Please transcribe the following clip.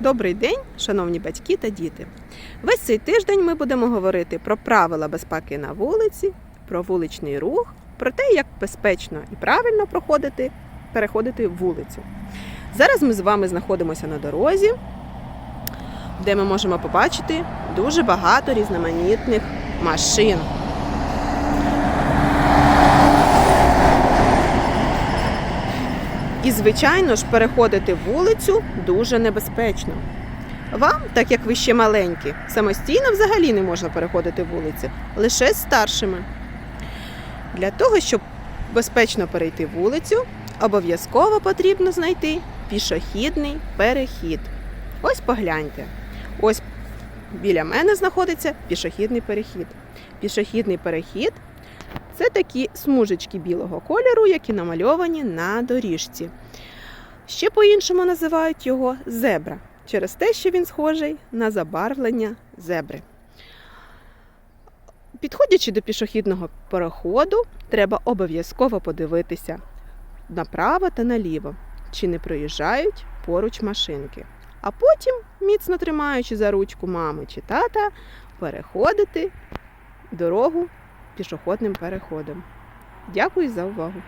Добрий день, шановні батьки та діти. Весь цей тиждень ми будемо говорити про правила безпеки на вулиці, про вуличний рух, про те, як безпечно і правильно проходити, переходити вулицю. Зараз ми з вами знаходимося на дорозі, де ми можемо побачити дуже багато різноманітних машин. І, звичайно ж, переходити вулицю дуже небезпечно. Вам, так як ви ще маленькі, самостійно взагалі не можна переходити вулиці, лише з старшими. Для того, щоб безпечно перейти вулицю, обов'язково потрібно знайти пішохідний перехід. Ось погляньте. Ось біля мене знаходиться пішохідний перехід. Пішохідний перехід це такі смужечки білого кольору, які намальовані на доріжці. Ще по-іншому називають його зебра, через те, що він схожий на забарвлення зебри. Підходячи до пішохідного переходу, треба обов'язково подивитися направо та наліво, чи не проїжджають поруч машинки. А потім, міцно тримаючи за ручку мами чи тата, переходити дорогу пішохідним переходом. Дякую за увагу!